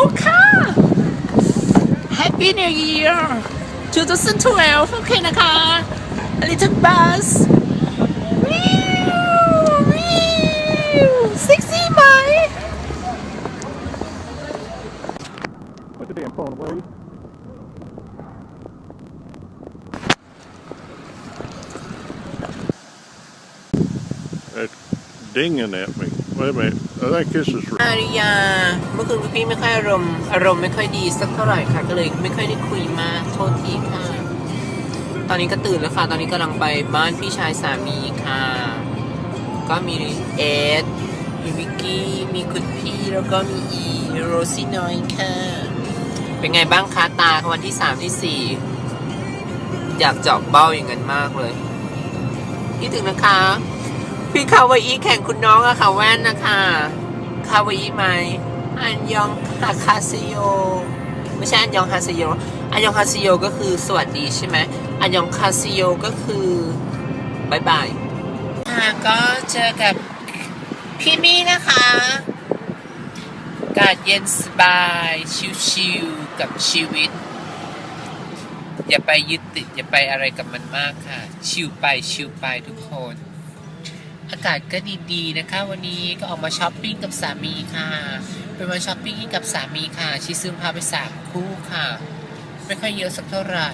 ค่ะ Happy New Year 2012 โอเคนะคะ A little buzz วิววิวเซ็กซี่ไหม Put the damn phone away. That's dinging at me. Wait a minute. kisses อาริยา เมื่อคืนพี่ไม่ค่อยอารมณ์อารมณ์ไม่ค่อยดีสักเท่าไหร่ค่ะ ก็เลยไม่ค่อยได้คุยมากโทษทีค่ะ ตอนนี้ก็ตื่นแล้วค่ะ ตอนนี้กำลังไปบ้านพี่ชายสามีค่ะ ก็มีเอสมีวิกกี้ มีคุณพี่แล้วก็มีอีโรซี่น้อยค่ะ เป็นไงบ้างคะตาวันที่สามที่สี่อยากเจาะเบ้าอย่างนั้นมากเลยคิดถึงนะคะ พี่คาวาอีแข่งคุณน้องอะค่ะแว่นนะคะคาวาอีไหมอันยองฮาคาซิโยไม่ใช่อันยองฮาซิโยอันยองฮาซิโยก็คือสวัสดีใช่ไหมอันยองคาซิโยก็คือบายบายอ่าก็เจอกับพี่มี่นะคะอากาศเย็นสบายชิวๆกับชีวิต อย่าไปยึดติดอย่าไปอะไรกับมันมากค่ะ ชิวไปชิวไปทุกคน อากาศก็ดีๆนะคะ วันนี้ก็ออกมาช้อปปิ้งกับสามีค่ะ เป็นวันช้อปปิ้งกับสามีค่ะ ชิซึมพาไปสามคู่ค่ะ ไม่ค่อยเยอะสักเท่าไหร่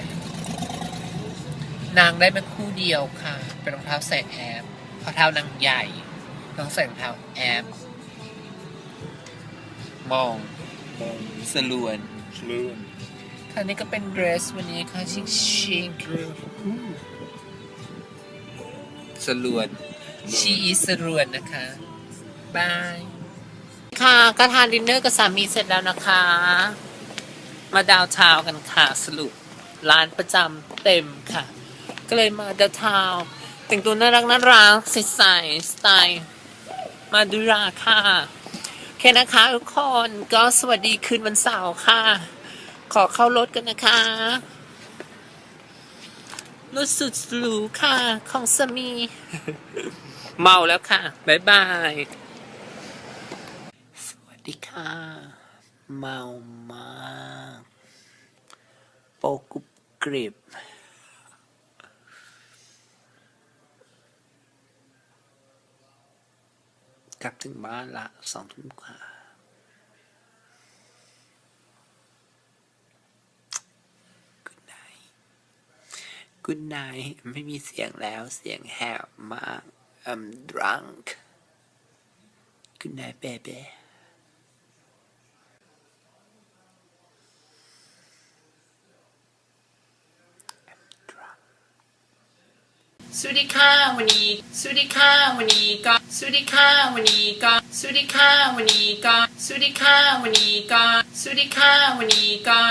นางได้มาคู่เดียวค่ะ เป็นรองเท้าใส่แอปรองเท้านางใหญ่ต้องใส่รองเท้าแอปมองมองสลวน Slewing. ค่ะนี่ก็เป็นเดรสวันนี้ค่ะชิคชิคสลวน ชีอีสรวนนะคะบายค่ะก็ทานดินเนอร์กับสามีเสร็จแล้วนะคะ มาดาวน์ทากันค่ะสรุปร้านประจำเต็มค่ะ ก็เลยมาดาวน์ทาแต่งตัวน่ารักน่ารักใสใสสไตล์มาดูราค่ะโอเคนะคะทุกคนก็สวัสดีคืนวันเสาร์ค่ะ ขอเข้ารถกันนะคะรถสุดหรูค่ะ ของสามี เมาแล้วค่ะ บ๊ายบาย สวัสดีค่ะ เมามากโปกุบกริบกลับถึงบ้านละสองทุ่มกว่า Good night Good night ไม่มีเสียงแล้วเสียงแหบมาก I'm drunk Good night baby สวัสดีค่ะวันนี้สวัสดีค่ะวันนี้ก็สวัสดีค่ะวันนี้ก็สวัสดีค่ะวันนี้ก็สวัสดีค่ะวันนี้ก็สวัสดีค่ะวันนี้ก็